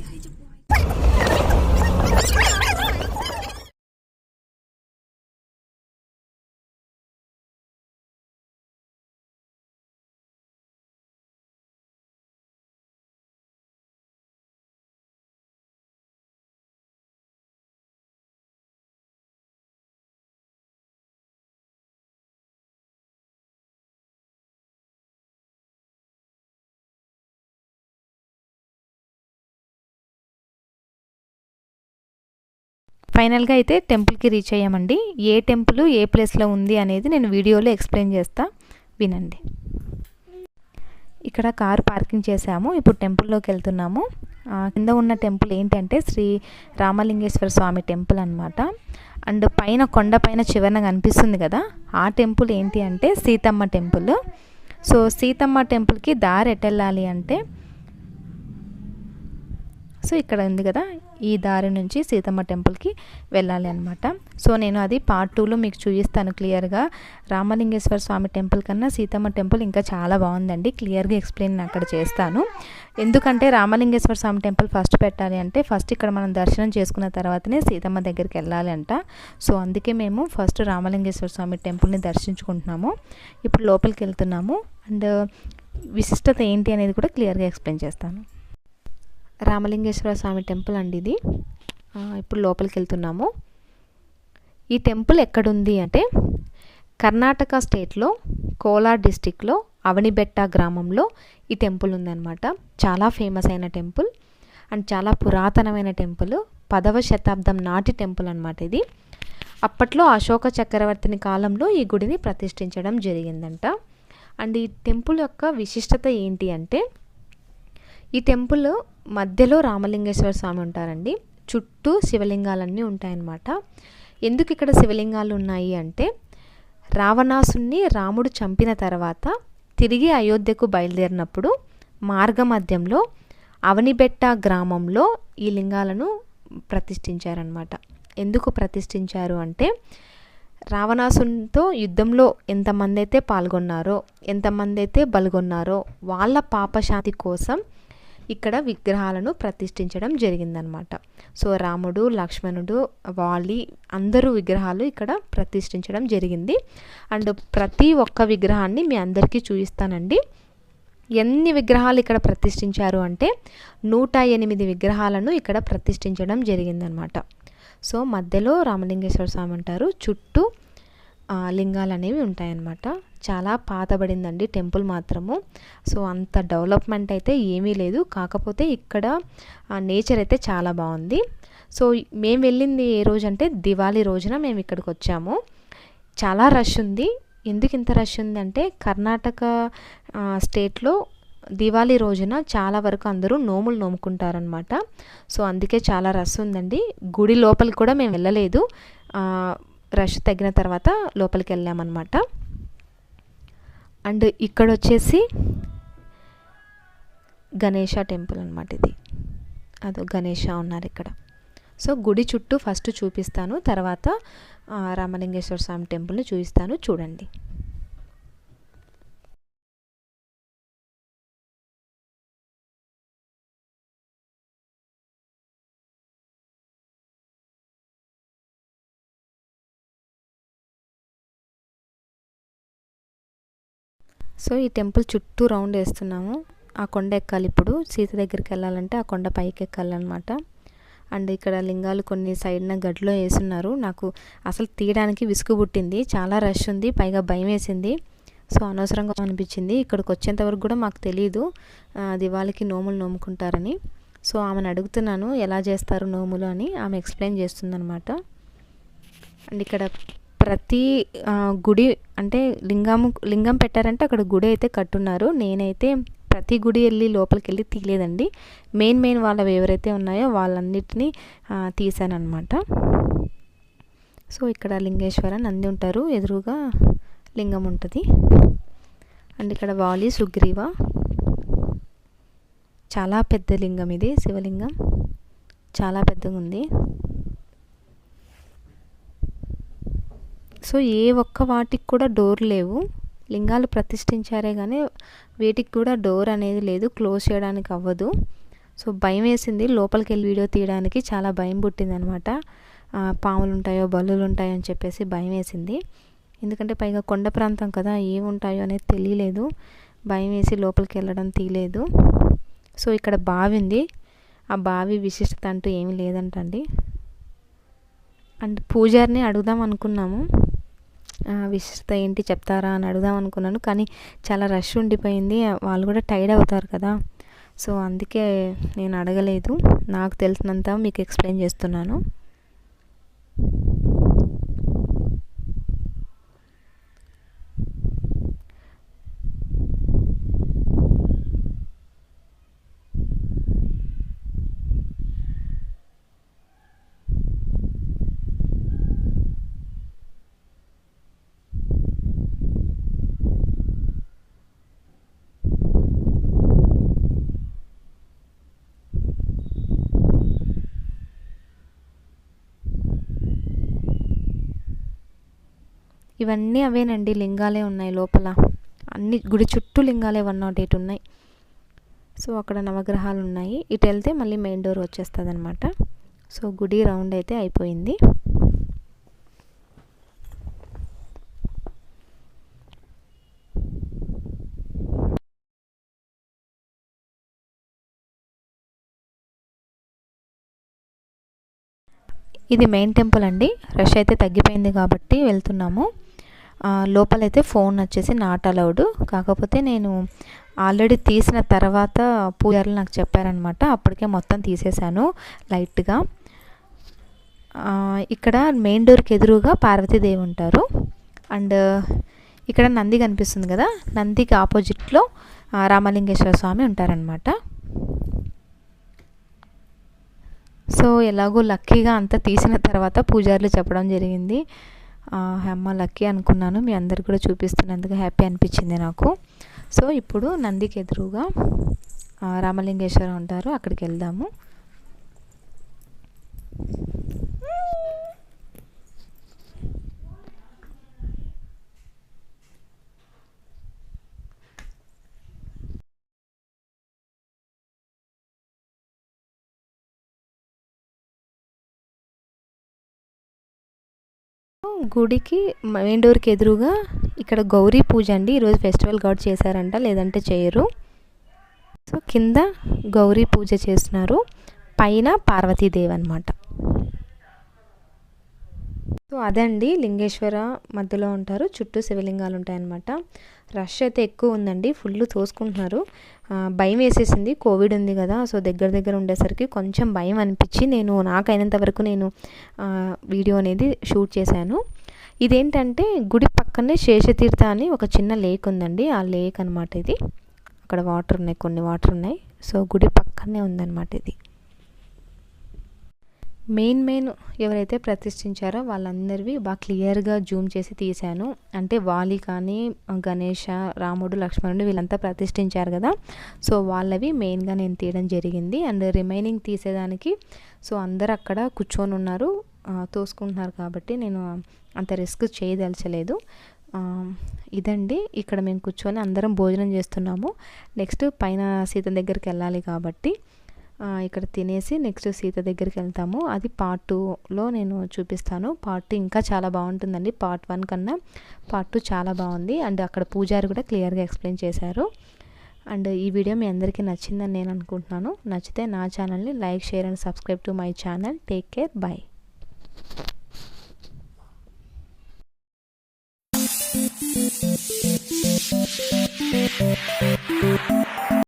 Hay. ఫైనల్గా అయితే టెంపుల్కి రీచ్ అయ్యామండి. ఏ టెంపుల్ ఏ ప్లేస్లో ఉంది అనేది నేను వీడియోలో ఎక్స్ప్లెయిన్ చేస్తా. వినండి. ఇక్కడ కారు పార్కింగ్ చేసాము ఇప్పుడు టెంపుల్లోకి వెళ్తున్నాము. కింద ఉన్న టెంపుల్ ఏంటంటే శ్రీ రామలింగేశ్వర స్వామి టెంపుల్ అనమాట అండ్ పైన కొండ పైన చివరన కనిపిస్తుంది కదా. ఆ టెంపుల్ ఏంటి అంటే సీతమ్మ టెంపుల్. సో సీతమ్మ టెంపుల్కి దారి ఎటెళ్ళాలి అంటే సో ఇక్కడ ఉంది కదా. ఈ దారి నుంచి సీతమ్మ టెంపుల్కి వెళ్ళాలి అనమాట సో నేను అది పార్ట్ టూలో మీకు చూపిస్తాను క్లియర్గా. రామలింగేశ్వర స్వామి టెంపుల్ కన్నా సీతమ్మ టెంపుల్ ఇంకా చాలా బాగుందండి. క్లియర్గా ఎక్స్ప్లెయిన్ అక్కడ చేస్తాను. ఎందుకంటే రామలింగేశ్వర స్వామి టెంపుల్ ఫస్ట్ పెట్టాలి అంటే ఫస్ట్ ఇక్కడ మనం దర్శనం చేసుకున్న తర్వాతనే సీతమ్మ దగ్గరికి వెళ్ళాలి అంట. సో అందుకే మేము ఫస్ట్ రామలింగేశ్వర స్వామి టెంపుల్ని దర్శించుకుంటున్నాము. ఇప్పుడు లోపలికి వెళ్తున్నాము. అండ్ విశిష్టత ఏంటి అనేది కూడా క్లియర్గా ఎక్స్ప్లెయిన్ చేస్తాను. రామలింగేశ్వర స్వామి టెంపుల్ అండి ఇది. ఇప్పుడు లోపలికి వెళ్తున్నాము ఈ టెంపుల్ ఎక్కడుంది అంటే కర్ణాటక స్టేట్లో కోలార్ డిస్టిక్లో అవనిబెట్ట గ్రామంలో ఈ టెంపుల్ ఉందన్నమాట. చాలా ఫేమస్ అయిన టెంపుల్ అండ్ చాలా పురాతనమైన టెంపుల్. పదవ శతాబ్దం నాటి టెంపుల్ అనమాట ఇది. అప్పట్లో అశోక చక్రవర్తిని కాలంలో ఈ గుడిని ప్రతిష్ఠించడం జరిగిందంట. అండ్ ఈ టెంపుల్ యొక్క విశిష్టత ఏంటి అంటే ఈ టెంపుల్ మధ్యలో రామలింగేశ్వర స్వామి ఉంటారండి. చుట్టూ శివలింగాలన్నీ ఉంటాయన్నమాట. ఎందుకు ఇక్కడ శివలింగాలు ఉన్నాయి అంటే రావణాసుని రాముడు చంపిన తర్వాత తిరిగి అయోధ్యకు బయలుదేరినప్పుడు మార్గమధ్యంలో అవనిబెట్ట గ్రామంలో ఈ లింగాలను ప్రతిష్ఠించారనమాట ఎందుకు ప్రతిష్ఠించారు అంటే రావణాసునితో యుద్ధంలో ఎంతమంది అయితే పాల్గొన్నారో ఎంతమంది అయితే బలుగొన్నారో వాళ్ళ పాపశాంతి కోసం ఇక్కడ విగ్రహాలను ప్రతిష్ఠించడం జరిగిందనమాట. సో రాముడు లక్ష్మణుడు వాలి అందరూ విగ్రహాలు ఇక్కడ ప్రతిష్ఠించడం జరిగింది. అండ్ ప్రతి ఒక్క విగ్రహాన్ని మీ అందరికీ చూపిస్తానండి. ఎన్ని విగ్రహాలు ఇక్కడ ప్రతిష్ఠించారు అంటే నూట ఎనిమిది విగ్రహాలను ఇక్కడ ప్రతిష్ఠించడం జరిగిందనమాట. సో మధ్యలో రామలింగేశ్వర స్వామి ఉంటారు. చుట్టూ లింగాలు అనేవి ఉంటాయన్నమాట. చాలా పాతబడిందండి టెంపుల్ మాత్రము. సో అంత డెవలప్మెంట్ అయితే ఏమీ లేదు. కాకపోతే ఇక్కడ నేచర్ అయితే చాలా బాగుంది. సో మేము వెళ్ళింది ఏ రోజు అంటే దివాళీ రోజున మేము ఇక్కడికి వచ్చాము. చాలా రష్ ఉంది. ఎందుకు ఇంత రష్ ఉందంటే కర్ణాటక స్టేట్లో దివాళీ రోజున చాలా వరకు అందరూ నోములు నోముకుంటారనమాట సో అందుకే చాలా రష్ ఉందండి. గుడి లోపలికి కూడా మేము వెళ్ళలేదు. రష్ తగ్గిన తర్వాత లోపలికి వెళ్ళామన్నమాట అండ్ ఇక్కడ వచ్చేసి గణేష టెంపుల్ అనమాట ఇది. అదో గణేష ఉన్నారు ఇక్కడ. సో గుడి చుట్టూ ఫస్ట్ చూపిస్తాను తర్వాత రామలింగేశ్వర స్వామి టెంపుల్ని చూపిస్తాను చూడండి. సో ఈ టెంపుల్ చుట్టూ రౌండ్ వేస్తున్నాము. ఆ కొండ ఎక్కాలి ఇప్పుడు. సీత దగ్గరికి వెళ్ళాలంటే ఆ కొండ పైకి ఎక్కాలన్నమాట. అండ్ ఇక్కడ లింగాలు కొన్ని సైడ్న గడ్లో వేసున్నారు. నాకు అసలు తీయడానికి విసుగు పుట్టింది. చాలా రష్ ఉంది. పైగా భయం వేసింది. సో అనవసరంగా అనిపించింది. ఇక్కడికి వచ్చేంతవరకు కూడా మాకు తెలియదు దివాళికి నోములు నోముకుంటారని. సో ఆమెను అడుగుతున్నాను ఎలా చేస్తారు నోములు అని. ఆమె ఎక్స్ప్లెయిన్ చేస్తుందనమాట అండ్ ఇక్కడ ప్రతి గుడి అంటే లింగం లింగం పెట్టారంటే అక్కడ గుడి అయితే కట్టున్నారు. నేనైతే ప్రతి గుడి వెళ్ళి లోపలికి వెళ్ళి తీయలేదండి. మెయిన్ మెయిన్ వాళ్ళవి ఎవరైతే ఉన్నాయో వాళ్ళన్నిటినీ ఆ, తీసానన్నమాట సో ఇక్కడ లింగేశ్వర నంది ఉంటారు. ఎదురుగా లింగం ఉంటుంది. అండ్ ఇక్కడ వాలి సుగ్రీవ. చాలా పెద్ద లింగం ఇది శివలింగం. చాలా పెద్దగా ఉంది సో ఏ ఒక్క వాటికి కూడా డోర్ లేవు. లింగాలు ప్రతిష్ఠించారే కానీ వీటికి కూడా డోర్ అనేది లేదు క్లోజ్ చేయడానికి అవ్వదు. సో భయం వేసింది. లోపలికి వెళ్ళి వీడియో తీయడానికి చాలా భయం పుట్టింది అనమాట పాములు ఉంటాయో బల్లులు ఉంటాయో అని చెప్పేసి భయం వేసింది. ఎందుకంటే పైగా కొండ ప్రాంతం కదా ఏముంటాయో అనేది తెలియలేదు. భయం వేసి లోపలికి వెళ్ళడం తీయలేదు. సో ఇక్కడ బావి ఉంది. ఆ బావి విశిష్టత అంటూ ఏమీ లేదంటండి. అండ్ పూజారిని అడుగుదాం అనుకున్నాము. విశిష్టత ఏంటి చెప్తారా అని అడుగుదాం అనుకున్నాను కానీ చాలా రష్ ఉండిపోయింది. వాళ్ళు కూడా టైర్డ్ అవుతారు కదా. సో అందుకే నేను అడగలేదు. నాకు తెలిసినంత మీకు ఎక్స్ప్లెయిన్ చేస్తున్నాను. ఇవన్నీ అవేనండి లింగాలే ఉన్నాయి లోపల. అన్ని గుడి చుట్టూ లింగాలే వన్ నాట్ ఎయిట్ ఉన్నాయి. సో అక్కడ నవగ్రహాలు ఉన్నాయి. ఇటు వెళ్తే మళ్ళీ మెయిన్ డోర్ వచ్చేస్తుంది అనమాట సో గుడి రౌండ్ అయితే అయిపోయింది. ఇది మెయిన్ టెంపుల్ అండి. రష్ అయితే తగ్గిపోయింది కాబట్టి వెళ్తున్నాము. లోపలైతే ఫోన్ వచ్చేసి నాట్ అలౌడ్ కాకపోతే నేను ఆల్రెడీ తీసిన తర్వాత పూజారులు నాకు చెప్పారనమాట అప్పటికే మొత్తం తీసేశాను లైట్గా. ఇక్కడ మెయిన్ డోర్కి ఎదురుగా పార్వతీదేవి ఉంటారు. అండ్ ఇక్కడ నంది కనిపిస్తుంది కదా? నందికి ఆపోజిట్లో రామలింగేశ్వర స్వామి ఉంటారనమాట సో ఎలాగో లక్కీగా అంతా తీసిన తర్వాత పూజారులు చెప్పడం జరిగింది. అమ్మ లక్కీ అనుకున్నాను. మీ అందరు కూడా చూపిస్తున్నందుకు హ్యాపీ అనిపించింది నాకు. సో ఇప్పుడు నందికి ఎదురుగా రామలింగేశ్వరం ఉంటారు. అక్కడికి వెళ్దాము. గుడికి మెయిన్ డోర్కి ఎదురుగా ఇక్కడ గౌరీ పూజ అండి. ఈరోజు ఫెస్టివల్ గాడ్ చేశారంట లేదంటే చేయరు. సో కింద గౌరీ పూజ చేస్తున్నారు. పైన పార్వతీదేవి అనమాట సో అదండి లింగేశ్వర మధ్యలో ఉంటారు. చుట్టూ శివలింగాలు ఉంటాయన్నమాట. రష్ అయితే ఎక్కువ ఉందండి. ఫుల్ తోసుకుంటున్నారు. భయం వేసేసింది. కోవిడ్ ఉంది కదా సో దగ్గర దగ్గర ఉండేసరికి కొంచెం భయం అనిపించి నేను నాకైనంత వరకు నేను వీడియో అనేది షూట్ చేశాను. ఇదేంటంటే గుడి పక్కనే శేషతీర్థ అని ఒక చిన్న లేక్ ఉందండి. ఆ లేక్ అనమాట ఇది. అక్కడ వాటర్ ఉన్నాయి కొన్ని వాటర్ ఉన్నాయి. సో గుడి పక్కనే ఉందన్నమాట ఇది. మెయిన్ మెయిన్ ఎవరైతే ప్రతిష్ఠించారో వాళ్ళందరివి బాగా క్లియర్గా జూమ్ చేసి తీశాను. అంటే వాలి కానీ గణేష రాముడు లక్ష్మణుడు వీళ్ళంతా ప్రతిష్ఠించారు కదా. సో వాళ్ళవి మెయిన్గా నేను తీయడం జరిగింది. అండ్ రిమైనింగ్ తీసేదానికి సో అందరు అక్కడ కూర్చొని ఉన్నారు. తోసుకుంటున్నారు కాబట్టి నేను అంత రిస్క్ చేయదలచలేదు. ఇదండి. ఇక్కడ మేము కూర్చొని అందరం భోజనం చేస్తున్నాము. నెక్స్ట్ పైన సీత దగ్గరికి వెళ్ళాలి కాబట్టి ఇక్కడ తినేసి నెక్స్ట్ సీత దగ్గరికి వెళ్తాము. అది పార్ట్ టూలో నేను చూపిస్తాను. పార్ట్ టూ ఇంకా చాలా బాగుంటుందండి. పార్ట్ వన్ కన్నా పార్ట్ టూ చాలా బాగుంది. అండ్ అక్కడ పూజారి కూడా క్లియర్గా ఎక్స్ప్లెయిన్ చేశారు. అండ్ ఈ వీడియో మీ అందరికీ నచ్చిందని నేను అనుకుంటున్నాను. నచ్చితే నా ఛానల్ని like share and subscribe to my channel take care bye Thank you.